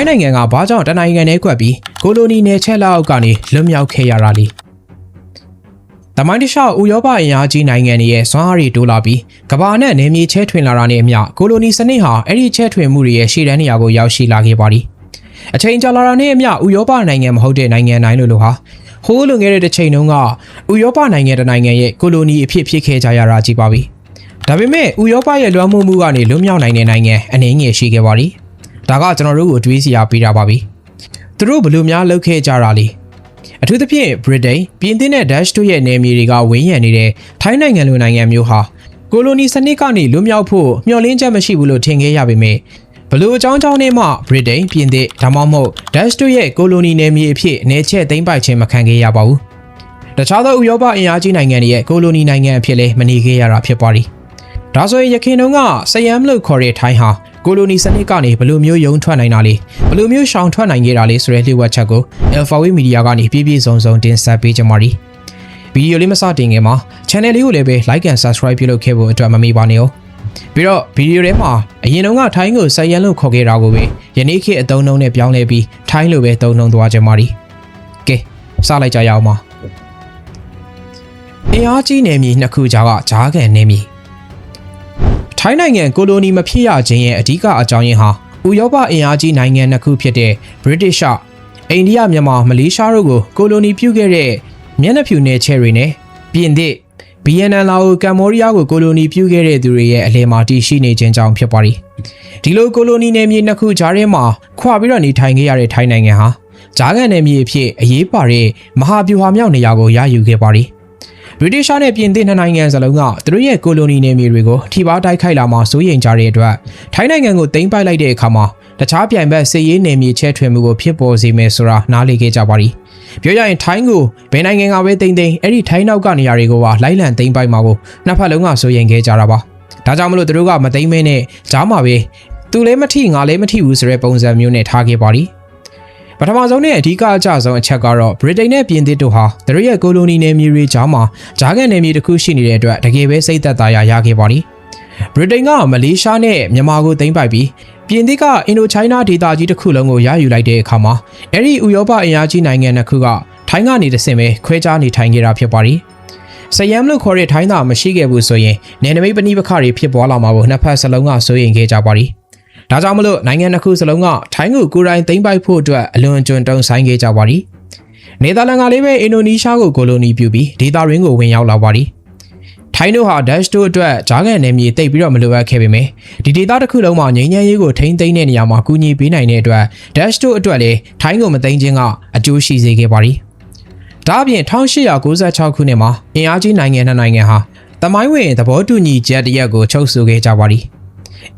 ထိုင်းနိုင်ငံကဘာကြောင့်တနိုင်ငံနဲ့ကွက်ပြီးကိုလိုနီနယ်ချက်လက်အောက်ကနေလွတ်မြောက်ခဲ့ရတာလဲတမိုင်းတလျှောက်ဥရောပအင်အားကြီးနိုင်ငံတွေရဲ့စွမ်းအားတွေတိုးလာပြီးကမ္ဘာနဲ့နယ်မြေချဲထွင်လာတာနဲ့အမျှကိုလိုနီစနစ်ဟာအဲ့ဒီချဲထွင်မှုတွေရဲ့ရှေ့တန်းနေရာကိုရောက်ရှိလာခဲ့ပါသည်အချိန်ကြာလာတာနဲ့အမျှဥရောပနိုင်ငံမဟုတ်တဲ့နိုင်ငံတိုင်းလိုလိုဟာဟိုးလွန်ခဲ့တဲ့တစ်ချိန်တုန်းကဥရောပနိုင်ငံတစ်နိုင်ငံရဲ့ကိုလိုနီအဖြစ်ဖြစ်ခဲ့ကြရတာကြီးပါပြီဒါပေမဲ့ဥရောပရဲ့လွှမ်းမိုးမှုကနေလွတ်မြောက်နိုင်တဲ့နိုင်ငံအနေငယ်ရှိခဲ့ပါသည် ဒါကကျွန်တော်တို့ကိုတွေးစရာပေးတာပါပြီသူတို့ဘယ်လိုများလုပ်ခဲ့ကြတာလဲအထူးသဖြင့် Britain ပြင်သစ်နဲ့ Dutch တို့ရဲ့နယ်မြေတွေကဝင်းရံနေတဲ့ထိုင်းနိုင်ငံလိုနိုင်ငံမျိုးဟာကိုလိုနီစနစ်ကနေလွတ်မြောက်ဖို့မျှော်လင့်ချက်မရှိဘူးလို့ထင်ခဲ့ရပေမယ့်ဘလို့အကြောင်းကြောင့်နဲ့မှ Britain ပြင်သစ်ဒါမှမဟုတ် Dutch တို့ရဲ့ကိုလိုနီနယ်မြေအဖြစ်အနေချက်သိမ်းပိုက်ခြင်းမခံခဲ့ရပါဘူး။တခြားသောဥရောပအင်အားကြီးနိုင်ငံတွေရဲ့ကိုလိုနီနိုင်ငံအဖြစ်လည်းမနေခဲ့ရတာဖြစ်ပါသည်။ဒါဆိုရင်ယခင်တုန်းကစယမ်လို့ခေါ်တဲ့ထိုင်းဟာ ကိုလိုနီစနစ်ကနေဘလို့မျိုးယုံထွက်နိုင်တာလဲဘလို့မျိုးရှောင်ထွက်နိုင်ခဲ့တာလဲဆိုတဲ့လျှို့ဝှက်ချက်ကို Alpha Wave Media ကနေပြည့်ပြည့်စုံစုံတင်ဆက်ပေးကြပါရီဗီဒီယိုလေးမစတင်ခင်မှာ channel လေးကိုလည်းပဲ like and subscribe ပြုလုပ်ခဲ့ဖို့အတွက်မမေ့ပါနဲ့哦ပြီးတော့ဗီဒီယိုထဲမှာအရင်တုန်းကထိုင်းကိုစယန်လို့ခေါ်ခဲ့တာကိုပဲယနေ့ခေတ်အသုံးနှုန်းနဲ့ပြောင်းလဲပြီးထိုင်းလိုပဲသုံးနှုန်းသွားကြပါရီကဲစလိုက်ကြရအောင်ပါအင်အားကြီးနယ်မြေနှစ်ခုကြားကဂျားကန်နယ်မြေ ထိုင်းနိုင်ငံကိုလိုနီမဖြစ်ရခြင်းရဲ့အဓိကအကြောင်းရင်းဟာဥရောပအင်အားကြီးနိုင်ငံနှစ်ခုဖြစ်တဲ့ British အိန္ဒိယမြန်မာမလေးရှားတို့ကိုကိုလိုနီပြုခဲ့တဲ့မျက်နှာဖြူနယ်ချဲတွေနဲ့ပြင်သစ်ဗီယက်နမ်လာအိုကမ္ဘောဒီးယားကိုကိုလိုနီပြုခဲ့တဲ့သူတွေရဲ့အလဲမှာတည်ရှိနေခြင်းကြောင့်ဖြစ်ပါသည်ဒီလိုကိုလိုနီနယ်မြေနှစ်ခုကြားထဲမှာခွာပြီးတော့နေထိုင်ခဲ့ရတဲ့ထိုင်းနိုင်ငံဟာဂျားကန်နယ်မြေအဖြစ်အရေးပါတဲ့မဟာဗျူဟာမြောက်နေရာကိုရယူခဲ့ပါသည် ဗြိတိရှားနဲ့ပြင်သစ်နှစ်နိုင်ငံစလုံးကသူတို့ရဲ့ကိုလိုနီနယ်မြေတွေကိုထိပါတိုက်ခိုက်လာမှစိုးရိမ်ကြတဲ့အတွက်ထိုင်းနိုင်ငံကိုသိမ်းပိုက်လိုက်တဲ့အခါမှာတခြားပြိုင်ဘက်စစ်ရေးနယ်မြေချဲထွင်မှုကိုဖြစ်ပေါ်စေမယ်ဆိုတာနားလည်ခဲ့ကြပါသည်ပြောရရင်ထိုင်းကိုဘယ်နိုင်ငံကပဲသိမ်းသိမ်းအဲ့ဒီထိုင်းနောက်ကနေရာတွေကိုပါလိုက်လံသိမ်းပိုက်မှာကိုနှစ်ဖက်လုံးကစိုးရိမ်ခဲ့ကြတာပါဒါကြောင့်မလို့သူတို့ကမသိမ်းမဲနဲ့ကြားမှာပဲသူလည်းမထိငါလည်းမထိဘူးဆိုတဲ့ပုံစံမျိုးနဲ့ထားခဲ့ပါသည် ပထမဆုံးနဲ့အဓိကအကျဆုံးအချက်ကတော့ဗြိတိန်နဲ့ပြင်သစ်တို့ဟာသူတို့ရဲ့ကိုလိုနီနယ်မြေတွေကြားမှာဂျားကန်နယ်မြေတစ်ခုရှိနေတဲ့အတွက်တကယ်ပဲစိတ်သက်သာရရခဲ့ပါသည်ဗြိတိန်ကမလေးရှားနဲ့မြန်မာကိုသိမ်းပိုက်ပြီးပြင်သစ်ကအင်ဒိုချိုင်းနာဒေသကြီးတစ်ခုလုံးကိုရယူလိုက်တဲ့အခါမှာအဲ့ဒီဥရောပအင်အားကြီးနိုင်ငံတစ်ခုကထိုင်းကနေတဆင့်ပဲခွဲခြားနေထိုင်ခဲ့တာဖြစ်ပါသည်။စယမ်လို့ခေါ်တဲ့ထိုင်းသားမရှိခဲ့ဘူးဆိုရင်နယ်နိမိတ်ပဏိပခတွေဖြစ်ပွားလာမှာကိုနှစ်ဖက်စလုံးကစိုးရိမ်ခဲ့ကြပါသည်။ ဒါကြောင့်မလို့နိုင်ငံတစ်ခုစလုံးကထိုင်းကိုကိုယ်တိုင်သိမ်းပိုက်ဖို့အတွက်အလွန်ကျွံတုံဆိုင်ခဲ့ကြပါသည်။နယ်သာလန်ကလည်းပဲအင်ဒိုနီးရှားကိုကိုလိုနီပြုပြီးဒေသရင်းကိုဝင်ရောက်လာပါသည်။ထိုင်းတို့ဟာ Dash တို့အတွက်ဂျားကန်နယ်မြေတိတ်ပြီးတော့မလိုအပ်ခဲ့ပေမယ့်ဒီဒေသတစ်ခုလုံးမှာငြိမ်းချမ်းရေးကိုထိန်းသိမ်းတဲ့နေရာမှာကူညီပေးနိုင်တဲ့အတွက် Dash တို့အတွက်လည်းထိုင်းကိုမသိမ်းခြင်းကအကျိုးရှိစေခဲ့ပါသည်။ဒါအပြင်1896ခုနှစ်မှာအင်အားကြီးနိုင်ငံနှစ်နိုင်ငံဟာတမိုင်းဝင်သဘောတူညီချက်တရက်ကိုချုပ်ဆိုခဲ့ကြပါသည်။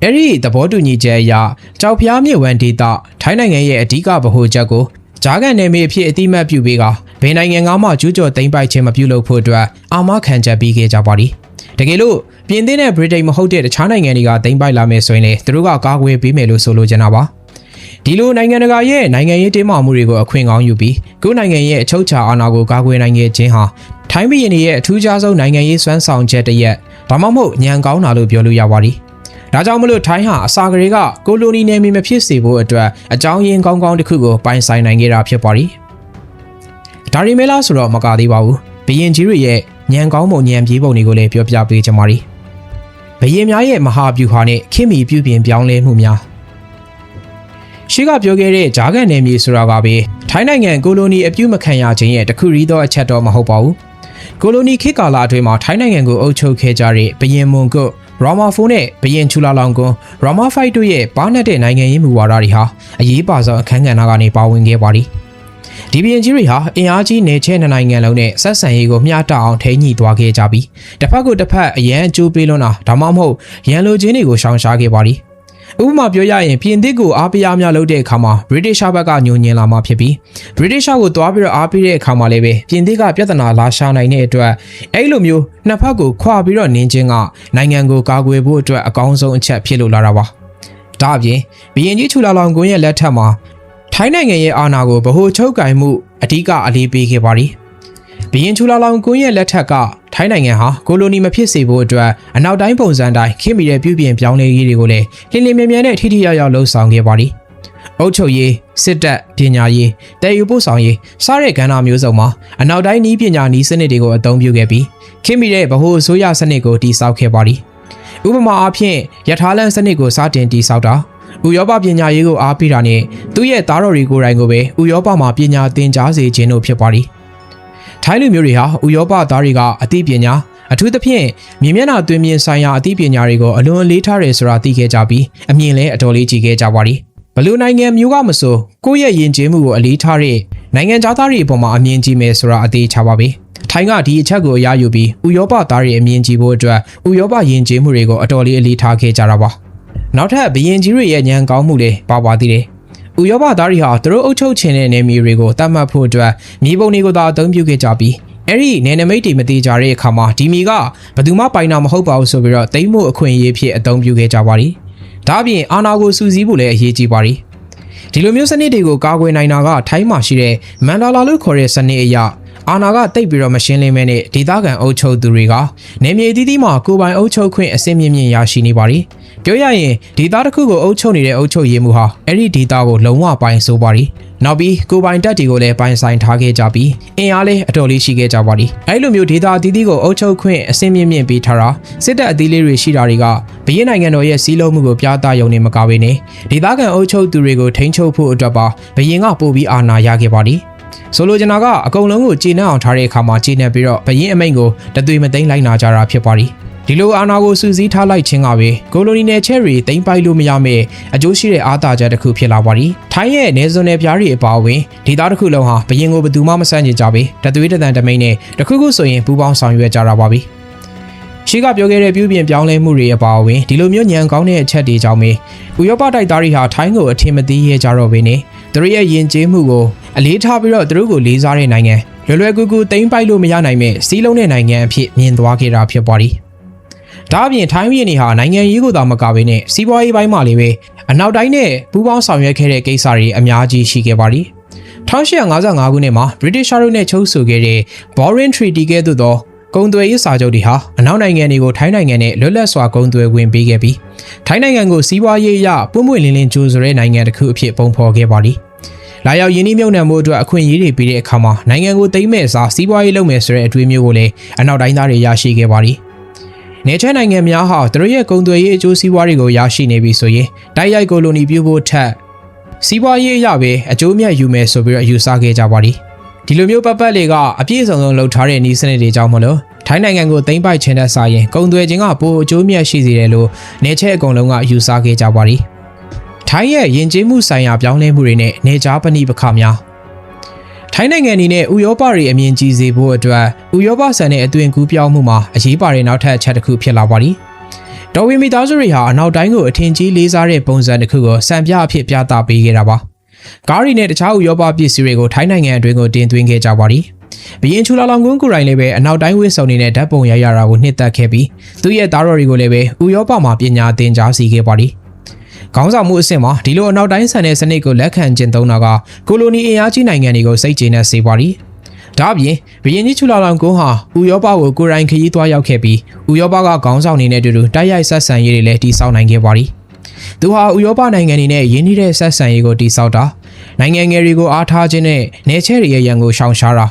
အဲ့ဒီသဘောတူညီချက်အရကြောက်ဖျားမြစ်ဝမ်းဒေသထိုင်းနိုင်ငံရဲ့အဓိကဗဟိုချက်ကိုဂျားကန်နယ်မြေအဖြစ်အတိမတ်ပြုပေးကဘယ်နိုင်ငံကမှကျူးကျော်သိမ်းပိုက်ခြင်းမပြုလုပ်ဖို့အတွက်အာမခံချက်ပေးခဲ့ကြပါသည်တကယ်လို့ပြင်သစ်နဲ့ဗြိတိန်မဟုတ်တဲ့တခြားနိုင်ငံတွေကသိမ်းပိုက်လာမယ်ဆိုရင်လေသူတို့ကကာကွယ်ပေးမယ်လို့ဆိုလိုချင်တာပါဒီလိုနိုင်ငံတကာရဲ့နိုင်ငံရေးတင်းမာမှုတွေကိုအခွင့်ကောင်းယူပြီးကိုယ်နိုင်ငံရဲ့အချုပ်အခြာအာဏာကိုကာကွယ်နိုင်ခဲ့ခြင်းဟာထိုင်းပြည်နယ်ရဲ့အထူးခြားဆုံးနိုင်ငံရေးစွမ်းဆောင်ချက်တစ်ရက်ဒါမှမဟုတ်ညံကောင်းတာလို့ပြောလို့ရပါသည် ဒါကြောင့်မလို့ထိုင်းဟာအစာကလေးကကိုလိုနီနယ်မြေမဖြစ်စေဖို့အတွက်အကြောင်းရင်းကောင်းကောင်းတစ်ခုကိုပိုင်ဆိုင်နိုင်ခဲ့တာဖြစ်ပါသည်ဒါရီမဲလားဆိုတော့မကသေးပါဘူးဘယင်ကြီးတွေရဲ့ညံကောင်းပုံညံပြေးပုံတွေကိုလည်းပြောပြပေးကြပါရီဘယင်များရဲ့မဟာဗျူဟာနဲ့ခင်မီပြုပြင်ပြောင်းလဲမှုများရှိကပြောခဲ့တဲ့ဂျာကန်နယ်မြေဆိုတာကပဲထိုင်းနိုင်ငံကိုလိုနီအပြုမခံရခြင်းရဲ့တခုရီသောအချက်တော့မဟုတ်ပါဘူးကိုလိုနီခေတ်ကာလအတွင်းမှာထိုင်းနိုင်ငံကိုအုပ်ချုပ်ခဲ့ကြတဲ့ဘယင်မွန်ကုတ် ရာမာဖိုနဲ့ဘရင်ချူလာလောင်ကွန်းရာမာဖိုက်တို့ရဲ့ပါနတ်တဲ့နိုင်ငံရေးမူဝါဒတွေဟာအရေးပါဆုံးအခန်းကဏ္ဍကနေပါဝင်ခဲ့ပါသည်ဒီဘရင်ကြီးတွေဟာအင်အားကြီးနေချဲနှစ်နိုင်ငံလုံးနဲ့ဆက်ဆံရေးကိုမျှတအောင်ထိန်းညှိသွားခဲ့ကြပြီးတစ်ဖက်ကိုတစ်ဖက်အရန်အကျိုးပေးလွန်းတာဒါမှမဟုတ်ရန်လိုချင်းတွေကိုရှောင်ရှားခဲ့ပါသည် ဥပမာပြောရရင်ပြင်သစ်ကိုအားပေးအားများလုပ်တဲ့အခါမှာ British ဘက်ကညှို့ညင်လာမှာဖြစ်ပြီး British ကိုသွားပြီးတော့အားပေးတဲ့အခါမှာလည်းပဲပြင်သစ်ကပြဿနာလာရှာနိုင်တဲ့အတွက်အဲ့လိုမျိုးနှစ်ဖက်ကိုခွာပြီးတော့နင်းခြင်းကနိုင်ငံကိုကာကွယ်ဖို့အတွက်အကောင်းဆုံးအချက်ဖြစ်လို့လာတာပါဒါအပြင်ဘီရင်ကြီးချူလာလောင်ကွန်းရဲ့လက်ထက်မှာထိုင်းနိုင်ငံရဲ့အာဏာကိုဗဟိုချုပ်ကင်မှုအဓိကအလေးပေးခဲ့ပါသည်ဘီရင်ချူလာလောင်ကွန်းရဲ့လက်ထက်က ထိုင်းနိုင်ငံဟာကိုလိုနီမဖြစ်စေဖို့အတွက်အနောက်တိုင်းပုံစံတိုင်းခင်မီတဲ့ပြုပြင်ပြောင်းလဲရေးတွေကိုလည်းလင်းလင်းမြဲမြဲနဲ့ထိထိရောက်ရောက်လှုံ့ဆော်ခဲ့ပါသည်အုပ်ချုပ်ရေးစစ်တပ်ပညာရေးတည်ယူပို့ဆောင်ရေးစတဲ့ကဏ္ဍမျိုးစုံမှာအနောက်တိုင်းဤပညာနည်းစနစ်တွေကိုအသုံးပြုခဲ့ပြီးခင်မိတဲ့ဗဟိုအစိုးရစနစ်ကိုတည်ဆောက်ခဲ့ပါသည်ဥပမာအားဖြင့်ယထာလန်စနစ်ကိုစတင်တည်ဆောက်တာဥရောပပညာရေးကိုအားပေးတာနဲ့သူ့ရဲ့သားတော်တွေကိုယ်တိုင်ကိုပဲဥရောပမှာပညာသင်ကြားစေခြင်းတို့ဖြစ်ပါသည် ထိုင်းလူမျိုးတွေဟာဥရောပသားတွေကအသိပညာအထူးသဖြင့်မြင်မျက်နှာတွင်မြင်ဆိုင်ရာအသိပညာတွေကိုအလွန်အလေးထားတယ်ဆိုတာသိခဲ့ကြပြီးအမြင်လည်းအတော်လေးကြီးခဲ့ကြပါသည်ဘလို့နိုင်ငံမျိုးကမဆိုကိုယ့်ရဲ့ယဉ်ကျေးမှုကိုအလေးထားတဲ့နိုင်ငံသားတွေအပေါ်မှာအမြင်ကြီးမယ်ဆိုတာအသေးချပါပဲထိုင်းကဒီအချက်ကိုအရယူပြီးဥရောပသားတွေအမြင်ကြီးဖို့အတွက်ဥရောပယဉ်ကျေးမှုတွေကိုအတော်လေးအလေးထားခဲ့ကြတာပါနောက်ထပ်ဘရင်ကြီးတွေရဲ့ဉာဏ်ကောင်းမှုလည်းပါပါသေးတယ် ဥရောပသားတွေဟာသူတို့အုပ်ချုပ်ခြင်းတဲ့နေမီတွေကိုတတ်မှတ်ဖို့အတွက်မြေပုံတွေကိုသာအသုံးပြုခဲ့ကြပြီးအဲ့ဒီနယ်နိမိတ်တွေမတိကြတဲ့အခါမှာဒီမီကဘယ်သူမှပိုင်တာမဟုတ်ပါဘူးဆိုပြီးတော့တိမ့်မှုအခွင့်အရေးဖြစ်အသုံးပြုခဲ့ကြပါသည်ဒါအပြင်အာနာကိုစူးစီးဖို့လည်းအရေးကြီးပါသည်ဒီလိုမျိုးစနစ်တွေကိုကာကွယ်နိုင်တာကထိုင်းမှာရှိတဲ့မန်ဒါလာလို့ခေါ်တဲ့စနစ်အရအာနာကတိတ်ပြီးတော့မရှင်းလင်းမဲနဲ့ဒေသခံအုပ်ချုပ်သူတွေကနေမြေတီးတီးမှာကိုယ်ပိုင်အုပ်ချုပ်ခွင့်အစင်းမြင့်မြင့်ရရှိနေပါသည် ပြောရရင်ဒေသတစ်ခုကိုအုပ်ချုပ်နေတဲ့အုပ်ချုပ်ရေးမှုဟာအဲ့ဒီဒေသကိုလုံးဝပိုင်ဆိုပါသည်နောက်ပြီးကိုယ်ပိုင်တပ်တွေကိုလည်းပိုင်ဆိုင်ထားခဲ့ကြပြီးအင်အားလည်းအတော်လေးရှိခဲ့ကြပါသည်အဲ့လိုမျိုးဒေသအသီးသီးကိုအုပ်ချုပ်ခွင့်အစင်းမြင့်မြင့်ပေးထားတာစစ်တပ်အသီးလေးတွေရှိတာတွေကဘရင်းနိုင်ငံတော်ရဲ့စီးလုံးမှုကိုပြသရုံနဲ့မကဘဲနဲ့ဒေသခံအုပ်ချုပ်သူတွေကိုထိန်းချုပ်ဖို့အတွက်ပါဘရင်းကပို့ပြီးအာဏာရခဲ့ပါသည်ဆိုလိုချင်တာကအကုန်လုံးကိုကျေနပ်အောင်ထားတဲ့အခါမှာကျေနပ်ပြီးတော့ဘရင်အမိန့်ကိုတသွေမသိမ်းလိုက်နာကြတာဖြစ်ပါသည် ဒီလိုအာဏာကိုစူးစီးထားလိုက်ခြင်းကပဲကိုလိုနီနယ်ချဲရီတိမ့်ပိုက်လို့မရမဲ့အကျိုးရှိတဲ့အားသာချက်တစ်ခုဖြစ်လာပါသည်ထိုင်းရဲ့နေဇွန်နယ်ပြားတွေအပါအဝင်ဒေသတစ်ခုလုံးဟာဘရင်ကိုဘယ်သူမှမဆန့်ကျင်ကြပဲတသွေးတသံတမိန်နဲ့တခုခုဆိုရင်ပူပေါင်းဆောင်ရွက်ကြတာပါပဲရှိကပြောခဲ့တဲ့ပြုပြင်ပြောင်းလဲမှုတွေအပါအဝင်ဒီလိုမျိုးညံကောင်းတဲ့အချက်တွေကြောင့်ပဲဥရောပတိုက်သားတွေဟာထိုင်းကိုအထင်မသေးရဲကြတော့ဘဲနဲ့သူတို့ရဲ့ယဉ်ကျေးမှုကိုအလေးထားပြီးတော့သူတို့ကိုလေးစားတဲ့နိုင်ငံလွယ်လွယ်ကူကူတိမ့်ပိုက်လို့မရနိုင်မဲ့စီးလုံးတဲ့နိုင်ငံအဖြစ်မြင်သွားခဲ့တာဖြစ်ပါသည် ဒါအပြင်ထိုင်းပြည်နေဟာနိုင်ငံရေးကိုသာမကဘဲနဲ့စီးပွားရေးပိုင်းမှာလည်းပဲအနောက်တိုင်းနဲ့ပူးပေါင်းဆောင်ရွက်ခဲ့တဲ့ကိစ္စတွေအများကြီးရှိခဲ့ပါသည်1855ခုနှစ်မှာ British တို့နဲ့ချုပ်ဆိုခဲ့တဲ့ Boring Treaty ကဲ့သို့သောကုန်သွယ်ရေးစာချုပ်တွေဟာအနောက်နိုင်ငံတွေကိုထိုင်းနိုင်ငံနဲ့လွတ်လပ်စွာကုန်သွယ်ခွင့်ပေးခဲ့ပြီးထိုင်းနိုင်ငံကိုစီးပွားရေးအရပွင့်ပွင့်လင်းလင်းကြိုးဆိုတဲ့နိုင်ငံတစ်ခုအဖြစ်ပုံဖော်ခဲ့ပါသည်လာရောက်ယင်းနှိမ့်မြုံနှံမှုအတွက်အခွင့်အရေးတွေပေးတဲ့အခါမှာနိုင်ငံကိုသိမ်းမဲ့အစားစီးပွားရေးလုပ်မယ်ဆိုတဲ့အတွေးမျိုးကိုလည်းအနောက်တိုင်းသားတွေရရှိခဲ့ပါသည် နေချဲနိုင်ငံများဟာသူတို့ရဲ့ကုန်သွယ်ရေးအကျိုးစီးပွားတွေကိုရရှိနေပြီဆိုရင်တိုက်ရိုက်ကိုလိုနီပြုဖို့ထက်စီးပွားရေးအရပဲအကျိုးမြတ်ယူမယ်ဆိုပြီးတော့ယူဆခဲ့ကြပါသည်ဒီလိုမျိုးပတ်ပတ်လေးကအပြည့်အစုံဆုံးလှုပ်ထားတဲ့ဤစနစ်တွေကြောင့်မလို့ထိုင်းနိုင်ငံကိုသိမ်းပိုက်ခြင်းတဲ့စာရင်ကုန်သွယ်ခြင်းကပိုအကျိုးမြတ်ရှိစေတယ်လို့နေချက်အကုန်လုံးကယူဆခဲ့ကြပါသည်ထိုင်းရဲ့ယဉ်ကျေးမှုဆိုင်ရာပြောင်းလဲမှုတွေနဲ့နေကြားပဏိပခများ ထိုင်းနိုင်ငံအနေနဲ့ဥရောပတွေအမြင်ကြီးစေဖို့အတွက်ဥရောပဆန်တဲ့အသွင်ကူးပြောင်းမှုမှာအရေးပါတဲ့နောက်ထပ်အချက်တစ်ခုဖြစ်လာပါသည်တော်ဝင်မိသားစုတွေဟာအနောက်တိုင်းကိုအထင်ကြီးလေးစားတဲ့ပုံစံတစ်ခုကိုစံပြအဖြစ်ပြသပေးခဲ့တာပါကားရီနဲ့တခြားဥရောပပစ္စည်းတွေကိုထိုင်းနိုင်ငံအတွင်းကိုတင်သွင်းခဲ့ကြပါသည်ဘရင်ချူလာလောင်ကွန်းကိုယ်တိုင်လည်းပဲအနောက်တိုင်းဝစ်စုံနေတဲ့ဓာတ်ပုံရရတာကိုနှစ်သက်ခဲ့ပြီးသူ့ရဲ့သားတော်တွေကိုလည်းပဲဥရောပမှာပညာသင်ကြားစီခဲ့ပါသည် ခေါင်းဆောင်မှုအဆင့်မှာဒီလိုအနောက်တိုင်းဆန်တဲ့စနစ်ကိုလက်ခံကျင့်သုံးတာကကိုလိုနီအင်အားကြီးနိုင်ငံတွေကိုစိတ်ကျေနပ်စေပါသည်ဒါအပြင်ဘရင်ကြီးချူလာလောင်ကွန်းဟာဥရောပကိုကိုယ်တိုင်ခရီးသွားရောက်ခဲ့ပြီးဥရောပကခေါင်းဆောင်နေတဲ့အတူတူတိုက်ရိုက်ဆက်ဆံရေးတွေလည်းတည်ဆောက်နိုင်ခဲ့ပါသည်သူဟာဥရောပနိုင်ငံတွေနဲ့ယင်းနှိတဲ့ဆက်ဆံရေးကိုတည်ဆောက်တာနိုင်ငံငယ်တွေကိုအားထားခြင်းနဲ့နေချဲတွေရဲ့ရန်ကိုရှောင်ရှားတာ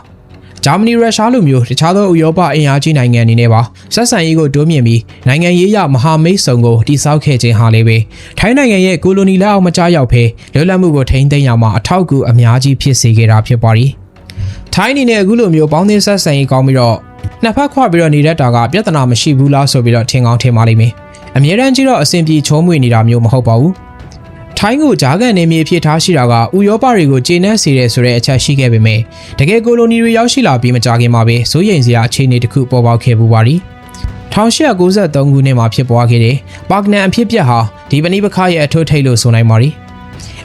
ဂျာမနီရုရှားလိုမျိုးတခြားသောဥရောပအင်အားကြီးနိုင်ငံအနေနဲ့ပါဆက်ဆံရေးကိုတိုးမြှင့်ပြီးနိုင်ငံရေးရမဟာမိတ်ဆုံကိုတည်ဆောက်ခဲ့ခြင်းဟာလည်းပဲထိုင်းနိုင်ငံရဲ့ကိုလိုနီလက်အောက်မကျရောက်ဖဲလွတ်လပ်မှုကိုထိန်းသိမ်းရမှာအထောက်အကူအများကြီးဖြစ်စေခဲ့တာဖြစ်ပါသည်ထိုင်းအနေနဲ့အခုလိုမျိုးပေါင်းသင်းဆက်ဆံရေးကောင်းပြီးတော့နှစ်ဖက်ခွပြီးတော့နေတတ်တာကပြဿနာမရှိဘူးလားဆိုပြီးတော့ထင်ကောင်းထင်ပါလိမ့်မယ်အမြဲတမ်းကြည့်တော့အဆင်ပြေချုံးမွေနေတာမျိုးမဟုတ်ပါဘူး ထိုင်းကိုဂျာကန်နေမြေဖြစ်ထားရှိတာကဥရောပတွေကိုကျေနပ်စေတယ်ဆိုတဲ့အချက်ရှိခဲ့ပေမဲ့တကယ်ကိုလိုနီတွေရောက်ရှိလာပြီးမကြခင်မှာပဲစိုးရိမ်စရာအခြေအနေတစ်ခုပေါ်ပေါက်ခဲ့ပူပါသည်1893ခုနှစ်မှာဖြစ်ပွားခဲ့တဲ့ပါကနန်အဖြစ်ပြက်ဟာဒီပဏိပခရဲ့အထွတ်ထိပ်လို့ဆိုနိုင်ပါသည်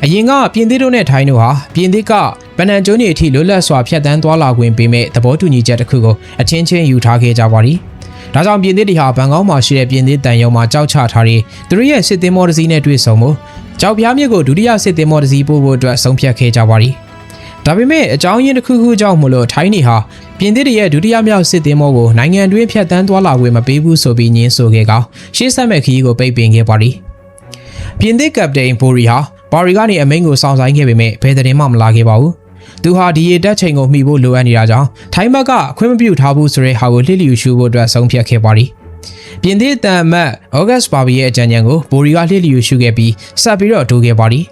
အရင်ကပြင်သစ်တို့နဲ့ထိုင်းတို့ဟာပြင်သစ်ကဗနန်ကျွန်းကြီးအထိလွတ်လပ်စွာဖြတ်တန်းသွားလာခွင့်ပေးမဲ့သဘောတူညီချက်တစ်ခုကိုအချင်းချင်းယူထားခဲ့ကြပါသည်ဒါကြောင့်ပြင်သစ်တွေဟာဘန်ကောက်မှာရှိတဲ့ပြင်သစ်တန်ရုံမှာကြောက်ချထားတဲ့သူတို့ရဲ့စစ်သင်္ဘောတစ်စီးနဲ့တွေ့ဆုံမှု ကြောက်ပြားမြစ်ကိုဒုတိယစစ်သင်္ဘောတစ်စီးပို့ဖို့အတွက်ဆုံးဖြတ်ခဲ့ကြပါသည်ဒါပေမဲ့အကြောင်းရင်းတစ်ခုခုကြောင့်မလို့ထိုင်းနေဟာပြင်သစ်ရဲ့ဒုတိယမြောက်စစ်သင်္ဘောကိုနိုင်ငံတွင်းဖြတ်တန်းသွားလာခွင့်မပေးဘူးဆိုပြီးညင်းဆိုခဲ့ကောရှေ့ဆက်မဲ့ခရီးကိုပိတ်ပင်ခဲ့ပါသည်ပြင်သစ်ကပတိန်ဘိုရီဟာပပါရီကနေအမိန့်ကိုစောင့်ဆိုင်ခဲ့ပေမဲ့ဘယ်သတင်းမှမလာခဲ့ပါဘူးသူဟာဒီရေတက်ချိန်ကိုမှီဖို့လိုအပ်နေတာကြောင့်ထိုင်းဘက်ကအခွင့်မပြုထားဘူးဆိုတဲ့ဟာကိုလှစ်လျူရှုဖို့အတွက်ဆုံးဖြတ်ခဲ့ပါသည် ပြင်သစ်တန်အမတ်ဩဂတ်စ်ပါဘီရဲ့အကြံဉာဏ်ကိုဘိုရီကလှစ်လျူရှုခဲ့ပြီးဆက်ပြီးတော့တိုးခဲ့ပါသည်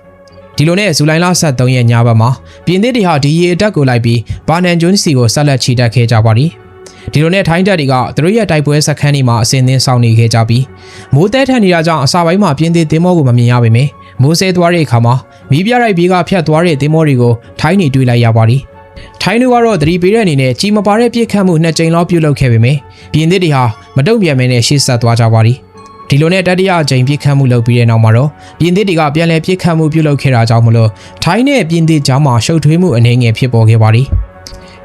ဒီလိုနဲ့ဇူလိုင်လ23ရက်ညဘက်မှာပြင်သစ်တွေဟာဒီရေအတက်ကိုလိုက်ပြီးဘာနန်ဂျွန်းစီကိုဆက်လက်ချီတက်ခဲ့ကြပါသည်ဒီလိုနဲ့ထိုင်းတပ်တွေကသူတို့ရဲ့တိုက်ပွဲစခန်းတွေမှာအစင်းသင်းဆောင်နေခဲ့ကြပြီးမိုးတဲထန်နေတာကြောင့်အစာပိုင်းမှာပြင်းသေးသင်းမောကိုမမြင်ရပါမယ်မိုးဆဲသွားတဲ့အခါမှာမီးပြရိုက်ဘေးကဖြတ်သွားတဲ့သင်းမောတွေကိုထိုင်းနေတွေ့လိုက်ရပါသည် ထိုင်းတွေကတော့သတိပေးတဲ့အနေနဲ့ကြီးမပါတဲ့ပြစ်ခတ်မှုနှစ်ကြိမ်လောက်ပြုလုပ်ခဲ့ပေမယ့်ပြင်းသစ်တွေဟာမတုံ့ပြန်မဲနဲ့ရှေ့ဆက်သွားကြပါသည်ဒီလိုနဲ့တတိယအကြိမ်ပြစ်ခတ်မှုလုပ်ပြီးတဲ့နောက်မှာတော့ပြင်းသစ်တွေကပြန်လည်ပြစ်ခတ်မှုပြုလုပ်ခဲ့တာကြောင့်မလို့ထိုင်းနဲ့ပြင်းသစ်ကြားမှာရှုပ်ထွေးမှုအနေငယ်ဖြစ်ပေါ်ခဲ့ပါသည်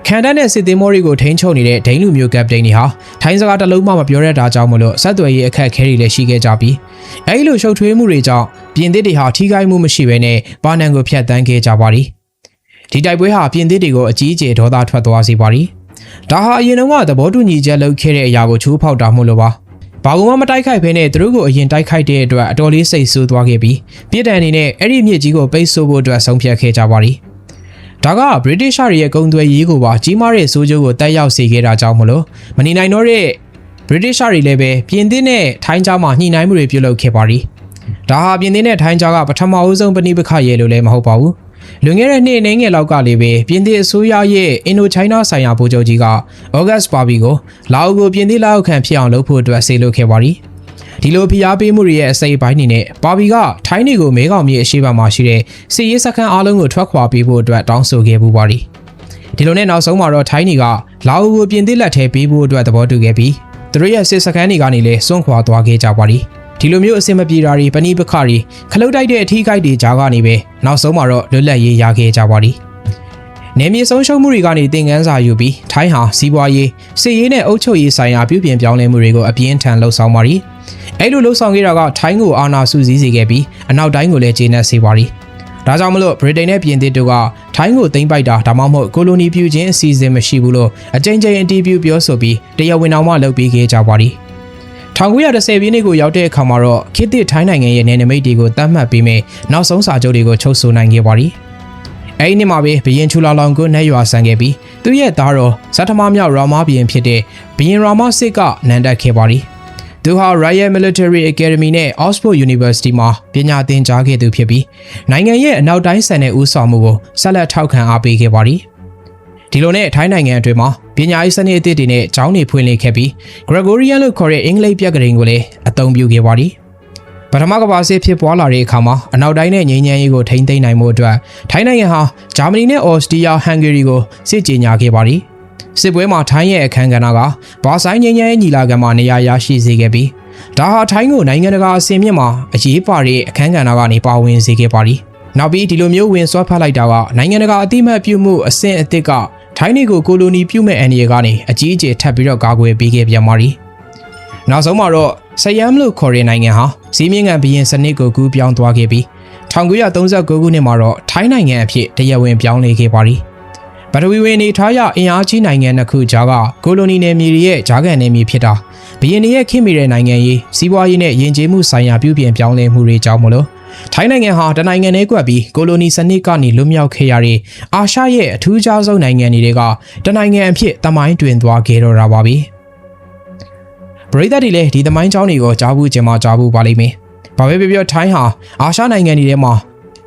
ခံတန်းတဲ့စစ်သည်မော်ရီကိုထိန်းချုပ်နေတဲ့ဒိန်းလူမျိုးကပတိန်တွေဟာထိုင်းစကားတစ်လုံးမှမပြောရတာကြောင့်မလို့ဆက်သွယ်ရေးအခက်အခဲတွေလည်းရှိခဲ့ကြပြီးအဲဒီလိုရှုပ်ထွေးမှုတွေကြောင့်ပြင်သစ်တွေဟာထိခိုက်မှုမရှိဘဲနဲ့ဘာနန်ကိုဖျက်ဆီးခဲ့ကြပါသည် ဒီတိုက်ပွဲဟာပြင်သစ်တွေကိုအကြီးအကျယ်ဒေါသထွက်သွားစေပါသည်ဒါဟာအရင်တုန်းကသဘောတူညီချက်လုပ်ခဲ့တဲ့အရာကိုချိုးဖောက်တာမို့လို့ပါဘာကူမှမတိုက်ခိုက်ဖဲနဲ့သူတို့ကိုအရင်တိုက်ခိုက်တဲ့အတွက်အတော်လေးစိတ်ဆိုးသွားခဲ့ပြီးပြည်တန်အနေနဲ့အဲ့ဒီမြစ်ကြီးကိုပိတ်ဆို့ဖို့အတွက်ဆုံးဖြတ်ခဲ့ကြပါသည်ဒါက British ရဲ့ကုံသွယ်ရေးကိုပါကြီးမားတဲ့စိုးကျိုးကိုတက်ရောက်စေခဲ့တာကြောင့်မလို့မနေနိုင်တော့တဲ့ British တွေလည်းပဲပြင်သစ်နဲ့ထိုင်းကြားမှာညှိနှိုင်းမှုတွေပြုလုပ်ခဲ့ပါသည်ဒါဟာပြင်သစ်နဲ့ထိုင်းကြားကပထမအဦးဆုံးပဏိပခရဲလို့လည်းမဟုတ်ပါဘူး လွန်ခဲ့တဲ့နှစ်နှင်းငယ်လောက်ကလေးပဲပြင်သစ်အစိုးရရဲ့အင်ဒိုချိုင်းနာဆိုင်ရာဗိုလ်ချုပ်ကြီးကဩဂတ်စ်ပါဘီကိုလာအိုကိုပြင်သစ်လက်အောက်ခံဖြစ်အောင်လုပ်ဖို့အတွက်ဆေးလုပ်ခဲ့ပါသည်ဒီလိုဖိအားပေးမှုတွေရဲ့အစိပ်ပိုင်းနေနဲ့ပါဘီကထိုင်းတွေကိုမဲခေါင်မြေအရှိတ်မှာရှိတဲ့စစ်ရေးစခန်းအားလုံးကိုထွက်ခွာပေးဖို့အတွက်တောင်းဆိုခဲ့ပူပါသည်ဒီလိုနဲ့နောက်ဆုံးမှာတော့ထိုင်းတွေကလာအိုကိုပြင်သစ်လက်ထဲပေးဖို့အတွက်သဘောတူခဲ့ပြီးသူတို့ရဲ့စစ်စခန်းတွေကနေလည်းစွန့်ခွာသွားခဲ့ကြပါသည် ဒီလိုမျိုးအဆင်မပြေတာတွေပဏိပခတွေခလုတ်တိုက်တဲ့အထီးကိုက်တွေကြားကနေပဲနောက်ဆုံးမှာတော့လွတ်လပ်ရေးရခဲ့ကြပါသည်နေမြေဆုံးရှုံးမှုတွေကနေသင်ခန်းစာယူပြီးထိုင်းဟာစီးပွားရေးစစ်ရေးနဲ့အုပ်ချုပ်ရေးဆိုင်ရာပြုပြင်ပြောင်းလဲမှုတွေကိုအပြင်းထန်လှုပ်ဆောင်ပါသည်အဲ့လိုလှုပ်ဆောင်ခဲ့တာကထိုင်းကိုအာဏာစုစည်းစေခဲ့ပြီးအနောက်တိုင်းကိုလည်းကျေနပ်စေပါသည်ဒါကြောင့်မလို့ဗြိတိန်နဲ့ပြင်သစ်တို့ကထိုင်းကိုသိမ်းပိုက်တာဒါမှမဟုတ်ကိုလိုနီပြုခြင်းအစီအစဉ်မရှိဘူးလို့အကြိမ်ကြိမ်အတည်ပြုပြောဆိုပြီးတရားဝင်အောင်မှလုပ်ပေးခဲ့ကြပါသည် 1910ပြည့်နှစ်ကိုရောက်တဲ့အခါမှာတော့ခေတ်သစ်ထိုင်းနိုင်ငံရဲ့နယ်နိမိတ်တွေကိုတတ်မှတ်ပြီးမဲ့နောက်ဆုံးစာချုပ်တွေကိုချုပ်ဆိုနိုင်ခဲ့ပါသည်။အဲဒီနှစ်မှာပဲဘရင်ချူလာလောင်ကိုနှက်ရွာဆန်ခဲ့ပြီးသူရဲ့သားတော်ဇတ်ထမမြောက်ရာမာဘရင်ဖြစ်တဲ့ဘရင်ရာမာစစ်ကနန်းတက်ခဲ့ပါသည်။သူဟာ Royal Military Academy နဲ့ Oxford University မှာပညာသင်ကြားခဲ့သူဖြစ်ပြီးနိုင်ငံရဲ့အနောက်တိုင်းဆန်တဲ့ဦးဆောင်မှုကိုဆက်လက်ထောက်ခံအားပေးခဲ့ပါသည်။ဒီလိုနဲ့ထိုင်းနိုင်ငံအတွင်းမှာ ပညာရေးစနစ်အသစ်တွေနဲ့ကျောင်းတွေဖွင့်လှစ်ခဲ့ပြီး Gregorian လို့ခေါ်တဲ့အင်္ဂလိပ်ပြက်ကလေးကိုလည်းအသုံးပြုခဲ့ပါသည်ပထမကမ္ဘာစစ်ဖြစ်ပွားလာတဲ့အခါမှာအနောက်တိုင်းနဲ့ငြိမ်းချမ်းရေးကိုထိန်းသိမ်းနိုင်မှုအတွက်ထိုင်းနိုင်ငံဟာဂျာမနီနဲ့အော်စတြီးယားဟန်ဂေရီကိုစစ်ကြေညာခဲ့ပါသည်စစ်ပွဲမှာထိုင်းရဲ့အခမ်းကဏ္ဍကဘာဆိုင်ငြိမ်းချမ်းရေးညီလာခံမှာနေရာရရှိစေခဲ့ပြီးဒါဟာထိုင်းကိုနိုင်ငံတကာအစင်မြင့်မှာအရေးပါတဲ့အခမ်းကဏ္ဍကနေပါဝင်စေခဲ့ပါသည်နောက်ပြီးဒီလိုမျိုးဝင်ဆွဲဖတ်လိုက်တာကနိုင်ငံတကာအတိမတ်ပြုမှုအဆင့်အသစ်က ထိုင်းတွေကိုကိုလိုနီပြုမဲ့အန်ဒီရကနေအကြီးအကျယ်ထပ်ပြီးတော့ကာကွယ်ပေးခဲ့ပြန်ပါသည်နောက်ဆုံးမှာတော့ဆယမ်လို့ခေါ်တဲ့နိုင်ငံဟာစီးမြင့်ငံဘီရင်စနစ်ကိုကူးပြောင်းသွားခဲ့ပြီး1939ခုနှစ်မှာတော့ထိုင်းနိုင်ငံအဖြစ်တရားဝင်ပြောင်းလဲခဲ့ပါသည်ပထဝီဝင်နေထားရအင်အားကြီးနိုင်ငံတစ်ခုကြားကကိုလိုနီနယ်မြေတွေရဲ့ဂျားကန်နယ်မြေဖြစ်တာဘီရင်တွေရဲ့ခင်မီတဲ့နိုင်ငံရေးစီးပွားရေးနဲ့ယဉ်ကျေးမှုဆိုင်ရာပြုပြင်ပြောင်းလဲမှုတွေကြောင့်မလို့ ထိုင်းနိုင်ငံဟာတနိုင်ငံနဲ့ကွက်ပြီးကိုလိုနီစနစ်ကနေလွတ်မြောက်ခဲ့ရတဲ့အာရှရဲ့အထူးခြားဆုံးနိုင်ငံတွေကတနိုင်ငံအဖြစ်တမိုင်းတွင်သွားခဲ့တော့တာပါပဲပရိသတ်တွေလည်းဒီသမိုင်းကြောင်းတွေကိုကြားဘူးကြင်မှကြားဘူးပါလိမ့်မယ်။ဘာပဲပြောပြောထိုင်းဟာအာရှနိုင်ငံတွေထဲမှာ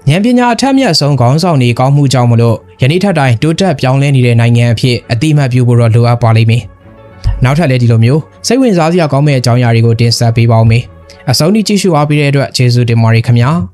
ဉာဏ်ပညာအထက်မြတ်ဆုံးခေါင်းဆောင်တွေကောင်းမှုကြောင့်မလို့ယနေ့ထက်တိုင်းတိုးတက်ပြောင်းလဲနေတဲ့နိုင်ငံအဖြစ်အတိအမှတ်ပြုဖို့တော့လိုအပ်ပါလိမ့်မယ်။နောက်ထပ်လည်းဒီလိုမျိုးစိတ်ဝင်စားစရာကောင်းမယ့်အကြောင်းအရာတွေကိုတင်ဆက်ပေးပါဦးမယ်။ အဆုံးထိကြည့်ရှုအားပေးတဲ့အတွက်ကျေးဇူးတင်ပါတယ်ခင်ဗျာ။